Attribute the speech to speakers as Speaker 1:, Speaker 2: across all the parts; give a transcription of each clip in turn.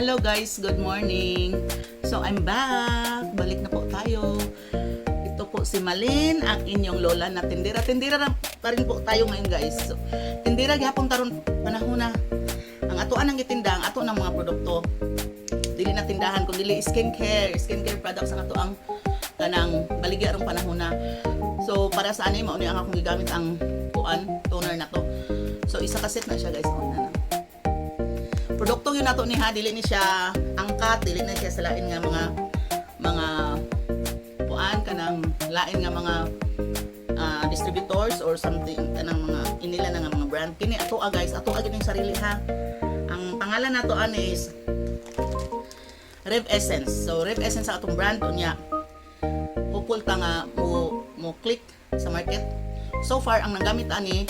Speaker 1: Hello guys, good morning. So I'm back. Balik na po tayo. Ito po si Malin, ang inyong lola na tindira. Tindira na pa rin po tayo ngayon guys. So, tindira gihapon taron panahon na. Ang atoan ang itinda, ang ato ng mga produkto. Dili na tindahan kung dili skincare, skincare products ang ato ang kanang baligya arong panahon na. So para sa ani mao ni ang akong gigamit ang kuan toner na to. So isa ka set na siya guys on na na produkto yun nato ni ha dili ni siya angkat dili na siya sa lain nga mga mga kuan kanang lain nga mga ah, distributors or something kanang mga inila na nga mga brand. Kini ato ah guys ato ah gining sarili ha. Ang pangalan nato an is Rev Essence. So Rev Essence sa atong brand unya. Hupul ta nga mo mo click sa market. So far ang nanggamit ani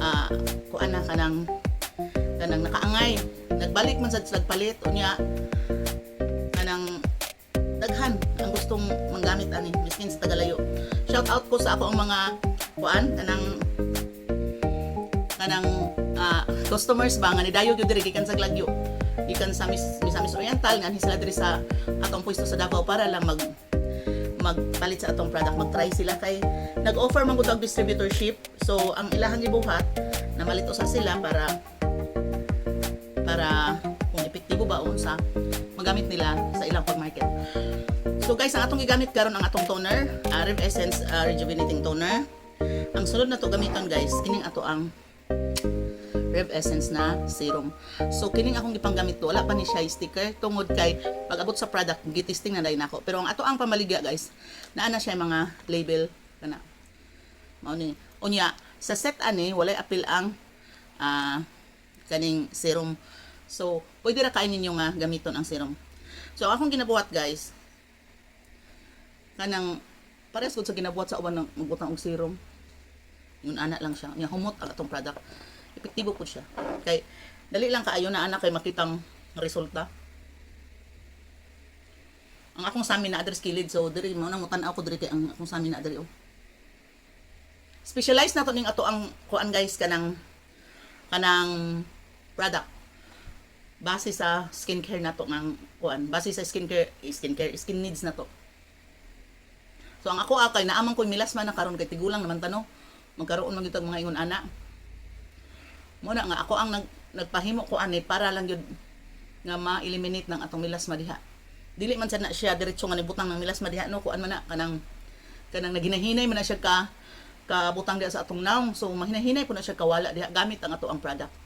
Speaker 1: ah kuan na kanang kanang nakaangay. Nagbalik man sad sa nagpalit unya kanang daghan ang gustong manggamit ani miskin sa tagalayo. Shout out ko sa ako ang mga kuan kanang kanang ah, customers ba nga ni dayo gyud diri gikan sa Glagyo gikan sa Miss Misamis Oriental nga sila diri sa atong pwesto sa Davao para lang mag magpalit sa atong product mag-try sila kay nag-offer man gud og distributorship. So ang ilahang gibuhat na malito sa sila para para kung epektibo ba unsa magamit nila sa ilang pag-market. So guys, ang atong gigamit karon ang atong toner, uh, Essence ah, Rejuvenating Toner. Ang sunod na to gamiton guys, kining ato ang Rev Essence na serum. So kining akong gipanggamit to, wala pa ni siya sticker tungod kay pag abot sa product, gitisting na dai nako. Pero ang ato ang pamaligya guys, naa na siya mga label kana. Mao ni. Unya, sa set ani walay apil ang ah, kaning serum. So, pwede ra kain ninyo nga gamiton ang serum. So, akong ginabuhat guys, kanang parehas gud sa ginabuhat sa uban ng magbutang og serum. Yun ana lang siya. Nya humot ang atong product. Epektibo po siya. Kay dali lang kaayo na ana kay makitang resulta. Ang akong sami na address kilid so diri mo nang mutan ako diri kay ang akong sami na diri oh. Specialized na to ning ato ang kuan guys kanang kanang product base sa skincare na to ng kuan base sa skincare skincare skin needs na to. So ang ako akay naamang ko milas man na karon kay tigulang naman tano. Magkaroon man gyud mga ingon ana. Mo na nga ako ang nag, nagpahimo ko ani para lang gyud nga ma-eliminate ng atong milas madiha dili man sad na siya diretso nga nibutang ng milas madiha no? Kuan man na kanang kanang naginahinay man na siya ka kabutang diha sa atong naong. So mahinahinay po na siya kawala diha gamit ang ato ang product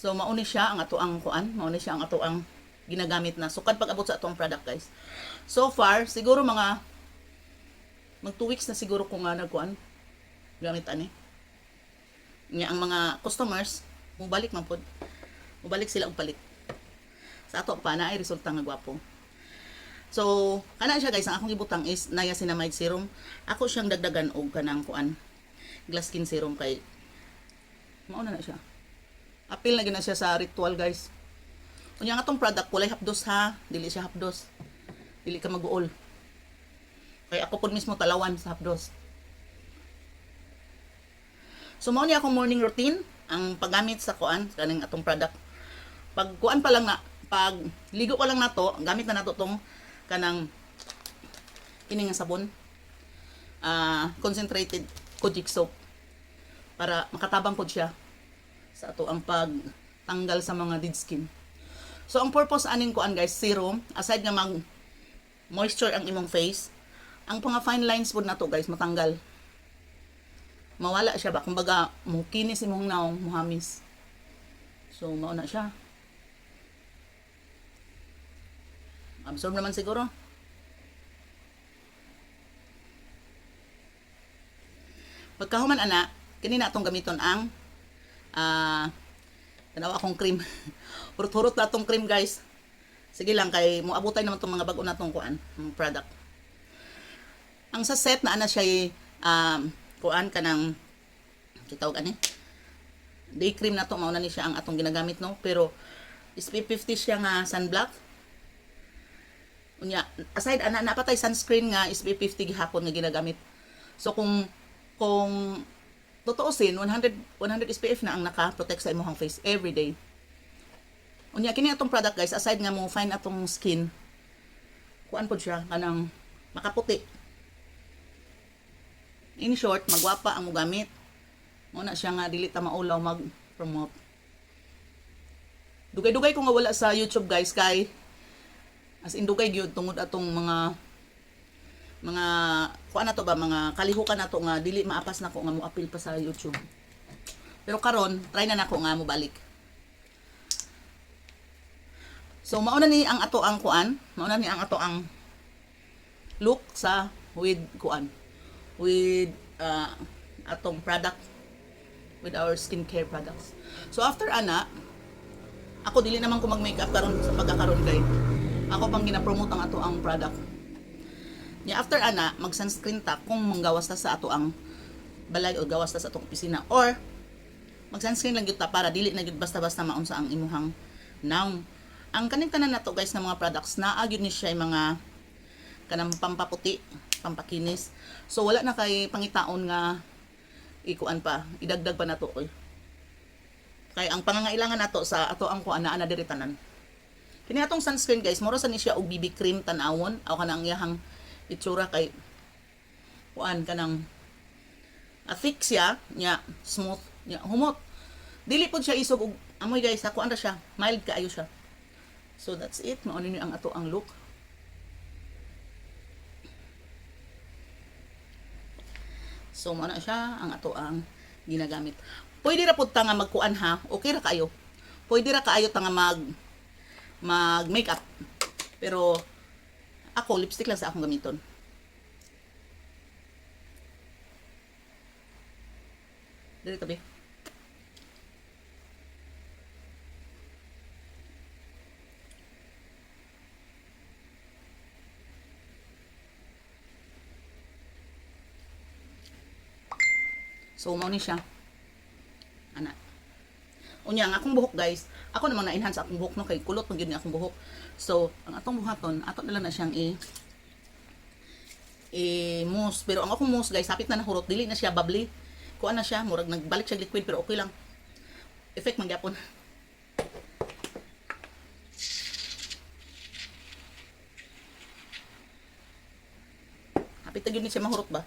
Speaker 1: So mauni siya ang ato ang kuan, mauni siya ang ato ang ginagamit na sukad pag abot sa atong product guys. So far siguro mga mag 2 weeks na siguro ko nga nagkuan gamit ani. Nya ang mga customers mubalik man pod. Mubalik sila og palit. Sa ato pa na ay resulta nga gwapo. So, kana siya guys, ang akong ibutang is niacinamide serum. Ako siyang dagdagan og kanang kuan glass skin serum kay mauna na siya apil na gina siya sa ritual guys. Unya nga tong product kulay hapdos ha? Dili siya hapdos. Dili ka mag-uol. Kaya ako pud mismo talawan sa hapdos. So mao ni akong morning routine. Ang paggamit sa kuan kaning atong product. Pag kuan pa lang na pag ligo pa lang nato gamit na nato tong kanang ini nga sabon. Ah concentrated kojic soap. Para makatabang pod siya sa ato ang pagtanggal sa mga dead skin. So ang purpose aning kuan guys, serum, aside nga mag moisture ang imong face, ang mga fine lines pod nato guys matanggal. Mawala siya ba kumbaga mo kinis imong naong muhamis. So mao na siya. Absorb naman siguro. Pagkahuman ana, kini na atong gamiton ang ah tanawa akong cream. Hurot-hurot na atong cream guys. Sige lang kay mo abutay naman tong mga bago natong kuan, ang product. Ang sa set na ana siya um, kuan kanang kitawag ani. Day cream na to mao na ni siya ang atong ginagamit no, pero SPF50 siya nga sunblock. Unya, aside ana napatay sunscreen nga SPF50 gihapon nga ginagamit. So kung kung totoo sin 100 100 SPF na ang naka-protect sa imong face every day. Unya kini atong product guys, aside nga mo find atong skin, kuan pod siya kanang makaputi. In short, magwapa ang mo gamit. Muna siya nga dili ta maulaw mag-promote. Dugay-dugay ko nga wala sa YouTube guys kay as in dugay gyud tungod atong mga mga kuan na to ba mga kalihukan na to nga dili maapas na ko nga mo appeal pa sa YouTube. Pero karon try na nako nga mo balik. So mauna ni ang ato ang kuan, mauna ni ang ato ang look sa with kuan with uh, atong product with our skincare products. So after ana, ako dili naman ko mag-makeup karon sa pagkakaroon kay ako pang gina-promote ang ato ang product. Nya after ana, mag-sunscreen ta kung manggawas ta sa ato ang balay o gawas ta sa atong opisina or mag-sunscreen lang gyud ta para dili na gyud basta-basta maunsa ang imuhang naong. Ang kaning tanan nato guys na mga products naa gyud ni siya mga kanang pampaputi, pampakinis. So wala na kay pangitaon nga ikuan pa, idagdag pa nato oy. Kay ang pangangailangan nato sa ato ang kuan na ana diri tanan. Kini atong sunscreen guys, mura sa ni siya og BB cream tan-awon aw kanang iyahang itsura kay kuan kanang a thick siya nya smooth nya humot. Dili pod siya isog og amoy guys, ako ana siya, mild kaayo siya. So that's it, mao ni ang ato ang look. So mo na siya ang ato ang ginagamit. Pwede ra pud ta magkuan ha. Okay ra kayo. Pwede ra kaayo ta nga mag mag makeup. Pero ako lipstick lang sa akong gamiton. Dili tabi. So, mao ni siya. Unya, ang akong buhok guys, ako namang na-enhance akong buhok no, kay kulot pag yun akong buhok. So, ang atong buhaton, ato na lang na siyang i i mousse. Pero ang akong mousse guys, hapit na nahurot, dili na siya bubbly. Kuha na siya, murag nagbalik siya liquid, pero okay lang. Effect man gyapon. Hapit na yun siya mahurot ba?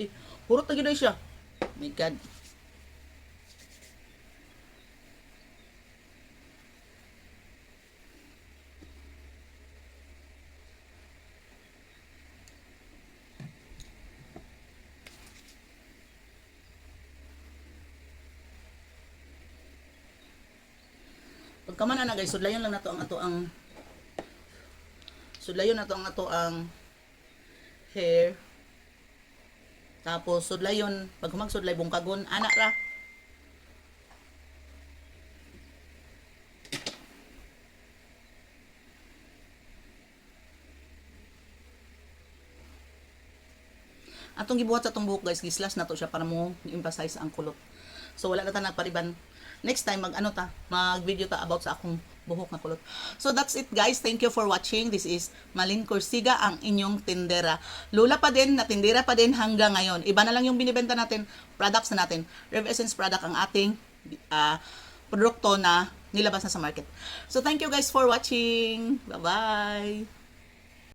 Speaker 1: Eh, hurot na yun siya. Oh my God. Pagka man na guys, sudlayon lang nato ang ato ang sudlayon nato ang ato ang hair. Tapos sudlayon, pag humagsudlay bungkagon, anak ra. Atong gibuhat sa atong guys, gislas na to siya para mo emphasize ang kulot. So wala na ta nagpariban. Next time mag ano ta, mag video ta about sa akong buhok na kulot. So that's it guys. Thank you for watching. This is Malin Corsiga ang inyong tindera. Lula pa din na tindera pa din hanggang ngayon. Iba na lang yung binibenta natin, products na natin. Rev Essence product ang ating uh, produkto na nilabas na sa market. So thank you guys for watching. Bye-bye.